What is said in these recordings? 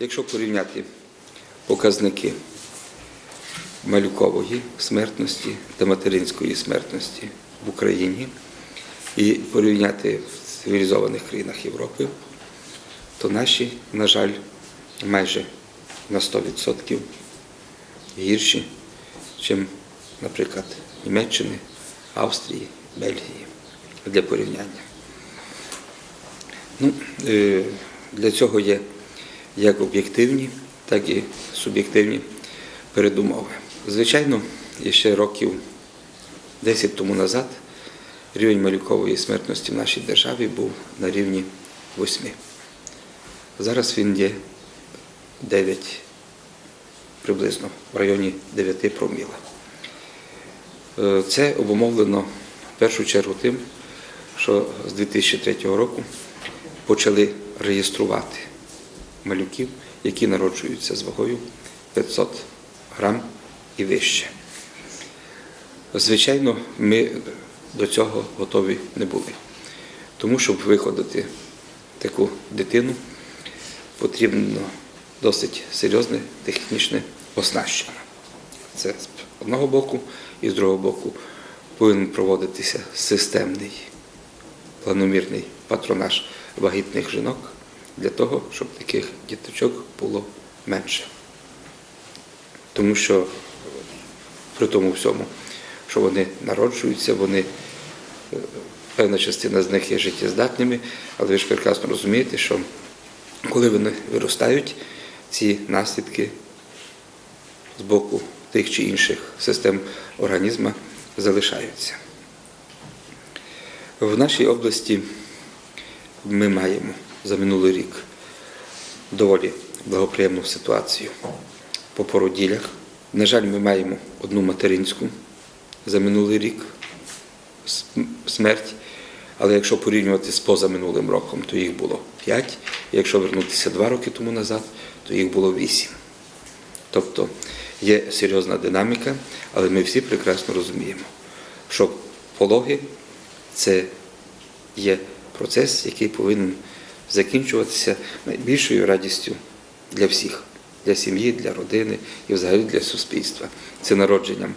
Якщо порівняти показники малюкової смертності та материнської смертності в Україні і порівняти в цивілізованих країнах Європи, то наші, на жаль, майже на 100% гірші, ніж, наприклад, Німеччини, Австрії, Бельгії для порівняння. Ну, е, для цього є як об'єктивні, так і суб'єктивні передумови. Звичайно, ще років 10 тому назад рівень малюкової смертності в нашій державі був на рівні 8. Зараз він є 9, приблизно в районі 9 проміла. Е, Це обумовлено в першу чергу тим, що з 2003 року почали реєструвати малюків, які народжуються з вагою 500 грам і вище. Звичайно, ми до цього готові не були. Тому, щоб виходити таку дитину, потрібно досить серйозне технічне оснащення. Це з одного боку, і з другого боку повинен проводитися системний планомірний патронаж вагітних жінок для того, щоб таких діточок було менше. Тому що при тому всьому, що вони народжуються, вони, е, певна частина з них є життєздатними, але ви ж прекрасно розумієте, що коли вони виростають, ці наслідки з боку тих чи інших систем організму залишаються. В нашій області ми маємо за минулий рік доволі благоприємну ситуацію по породілях. На жаль, ми маємо одну материнську за минулий рік смерть, але якщо порівнювати з позаминулим роком, то їх було 5. Якщо вернутися 2 роки тому назад, то їх було 8. Тобто є серйозна динаміка, але ми всі прекрасно розуміємо, що пологи це є процес, який повинен закінчуватися найбільшою радістю для всіх, для сім'ї, для родини і взагалі для суспільства. Це народженням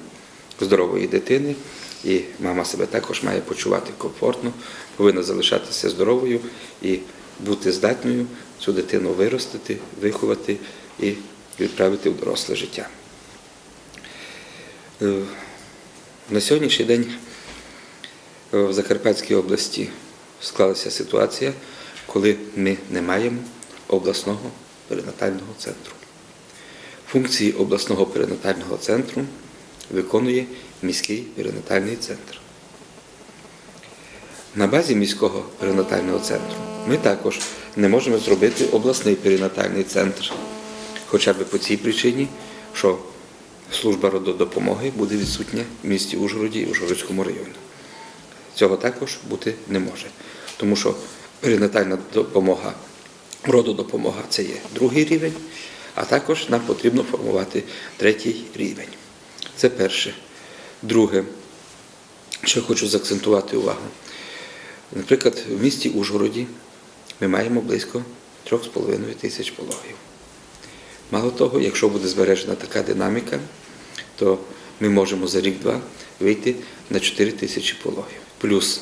здорової дитини, і мама себе також має почувати комфортно, повинна залишатися здоровою і бути здатною цю дитину виростити, виховати і відправити в доросле життя. Е, На сьогоднішній день е, в Закарпатській області склалася ситуація, коли ми не маємо обласного перинатального центру. Функції обласного перинатального центру виконує міський перинатальний центр. На базі міського перинатального центру ми також не можемо зробити обласний перинатальний центр, хоча б по цій причині, що служба рододопомоги буде відсутня в місті Ужгороді і Ужгородському районі. Цього також бути не може, тому що перинатальна допомога, рододопомога це є другий рівень, а також нам потрібно формувати третій рівень. Це перше. Друге, що хочу заакцентувати увагу. Наприклад, в місті Ужгороді ми маємо близько 3,5 тисяч пологів. Мало того, якщо буде збережена така динаміка, то ми можемо за рік-два вийти на 4 тисячі пологів. Плюс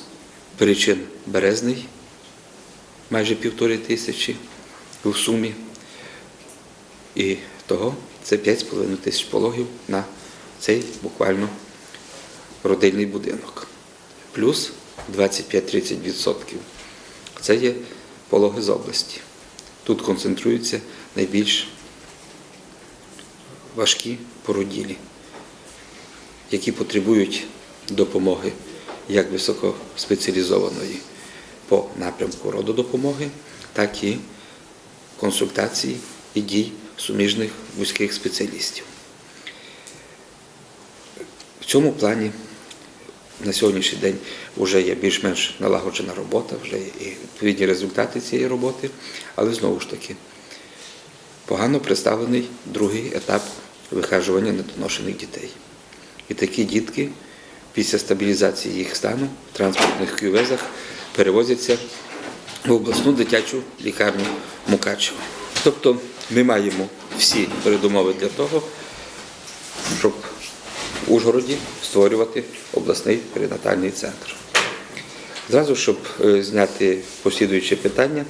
причин березний майже півтори тисячі в сумі. І того це 5,5 тисяч пологів на цей буквально родильний будинок. Плюс 25-30% це є пологи з області. Тут концентруються найбільш важкі породілі, які потребують допомоги як високоспеціалізованої по напрямку рододопомоги, так і консультацій і дій суміжних вузьких спеціалістів. В цьому плані на сьогоднішній день вже є більш-менш налагоджена робота, вже є відповідні результати цієї роботи, але знову ж таки погано представлений другий етап вихажування недоношених дітей. І такі дітки після стабілізації їх стану в транспортних кювезах перевозяться в обласну дитячу лікарню Мукачево. Тобто ми маємо всі передумови для того, щоб в Ужгороді створювати обласний перинатальний центр. Зразу, щоб е, зняти послідуюче питання,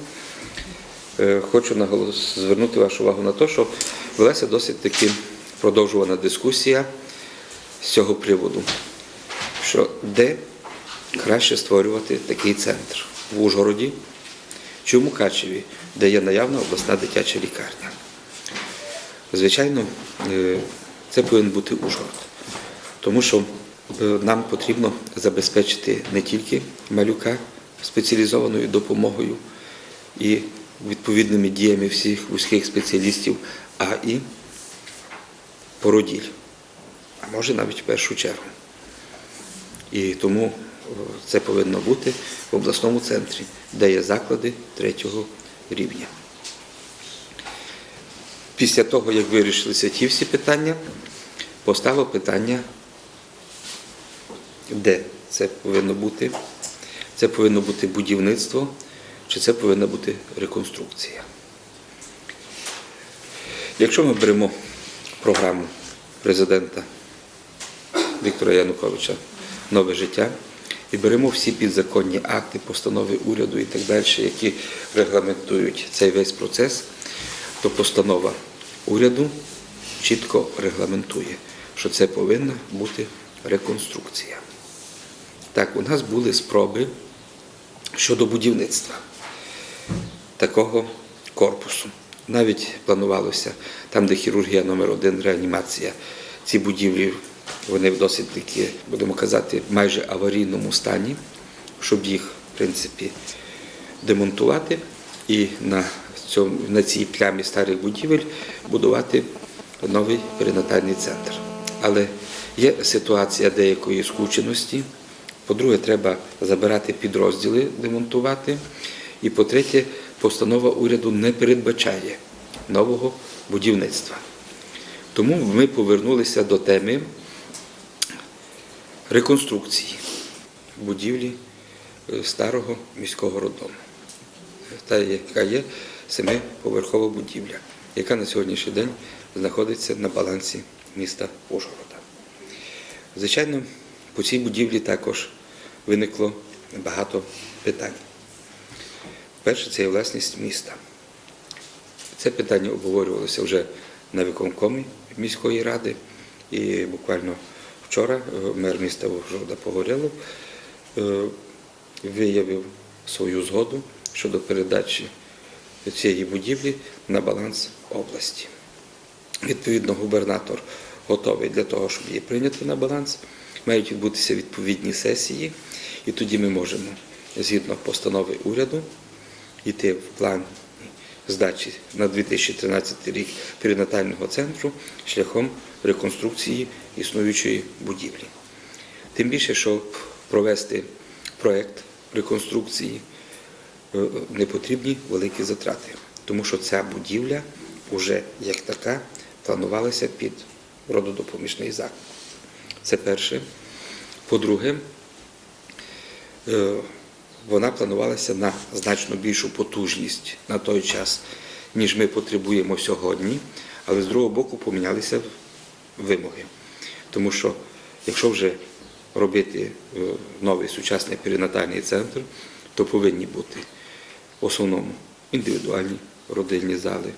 е, хочу наголос звернути вашу увагу на те, що велася досить таки продовжувана дискусія з цього приводу, що де краще створювати такий центр в Ужгороді чи в Мукачеві, де є наявна обласна дитяча лікарня. Звичайно, е, це повинен бути Ужгород, тому що е, нам потрібно забезпечити не тільки малюка спеціалізованою допомогою і відповідними діями всіх вузьких спеціалістів, а і породіль, а може навіть в першу чергу. І тому це повинно бути в обласному центрі, де є заклади третього рівня. Після того, як вирішилися ті всі питання, постало питання, де це повинно бути. Це повинно бути будівництво, чи це повинна бути реконструкція. Якщо ми беремо програму президента Віктора Януковича Нове життя і беремо всі підзаконні акти, постанови уряду і так далі, які регламентують цей весь процес, то постанова уряду чітко регламентує, що це повинна бути реконструкція. Так, у нас були спроби щодо будівництва такого корпусу. Навіть планувалося там, де хірургія номер один, реанімація, ці будівлі, вони в досить такі, будемо казати, майже аварійному стані, щоб їх, в принципі, демонтувати і на, цьому, на цій плямі старих будівель будувати новий перинатальний центр. Але є ситуація деякої скученості. По-друге, треба забирати підрозділи, демонтувати. І по-третє, постанова уряду не передбачає нового будівництва. Тому ми повернулися до теми реконструкції будівлі е, старого міського роддому. Та, яка є семиповерхова будівля, яка на сьогоднішній день знаходиться на балансі міста Ужгорода. Звичайно, по цій будівлі також виникло багато питань. Перше, це є власність міста. Це питання обговорювалося вже на виконкомі міської ради. І буквально вчора е, мер міста Ужгорода Погорєлов е, виявив свою згоду щодо передачі цієї будівлі на баланс області. Відповідно, губернатор готовий для того, щоб її прийняти на баланс. Мають відбутися відповідні сесії, і тоді ми можемо, згідно постанови уряду, йти в план здачі на 2013 рік перинатального центру шляхом реконструкції існуючої будівлі. Тим більше, щоб провести проєкт реконструкції, е, не потрібні великі затрати, тому що ця будівля вже як така планувалася під рододопоміжний заклад. Це перше. По-друге, е, вона планувалася на значно більшу потужність на той час, ніж ми потребуємо сьогодні, але з другого боку помінялися вимоги. Тому що якщо вже робити е, новий сучасний перинатальний центр, то повинні бути в основному індивідуальні родильні зали,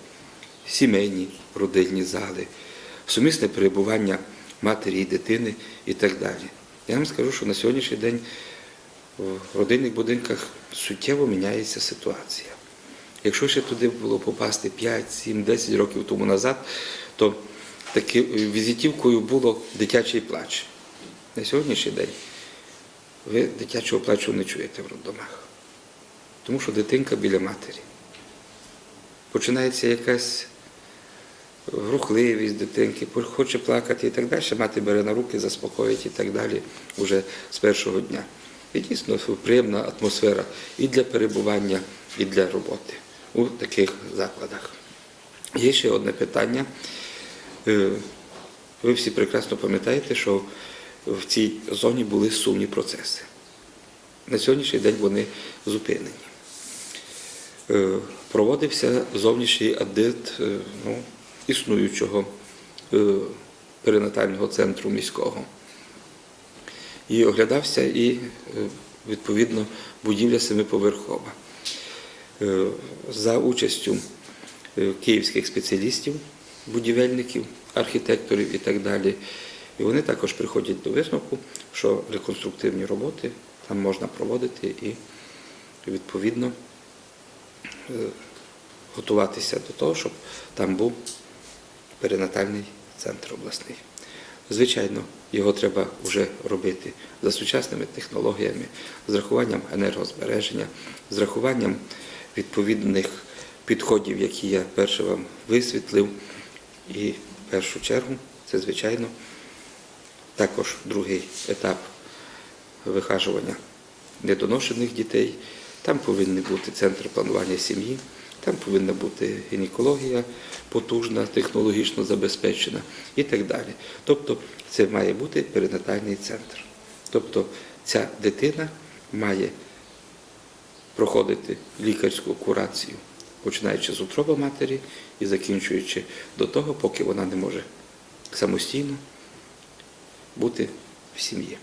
сімейні родильні зали, сумісне перебування матері і дитини і так далі. Я вам скажу, що на сьогоднішній день в родинних будинках суттєво міняється ситуація. Якщо ще туди було попасти 5, 7, 10 років тому назад, то таки візитівкою було дитячий плач. На сьогоднішній день ви дитячого плачу не чуєте в роддомах, тому що дитинка біля матері. Починається якась рухливість дитинки, хоче плакати і так далі, мати бере на руки, заспокоїть і так далі вже з першого дня. І дійсно приємна атмосфера і для перебування, і для роботи у таких закладах. Є ще одне питання. Е, Ви всі прекрасно пам'ятаєте, що в цій зоні були сумні процеси. На сьогоднішній день вони зупинені. Е, проводився зовнішній аудит е, ну, існуючого перинатального центру міського. І оглядався і, е, відповідно, будівля семиповерхова. Е, За участю е, київських спеціалістів, будівельників, архітекторів і так далі. І вони також приходять до висновку, що реконструктивні роботи там можна проводити і відповідно готуватися до того, щоб там був перинатальний центр обласний. Звичайно, його треба вже робити за сучасними технологіями, з рахуванням енергозбереження, з рахуванням відповідних підходів, які я перше вам висвітлив. І в першу чергу це, звичайно, також другий етап вихажування недоношених дітей. Там повинен бути центр планування сім'ї, там повинна бути гінекологія потужна, технологічно забезпечена і так далі. Тобто це має бути перинатальний центр. Тобто ця дитина має проходити лікарську курацію, починаючи з утроби матері і закінчуючи до того, поки вона не може самостійно бути в сім'ї.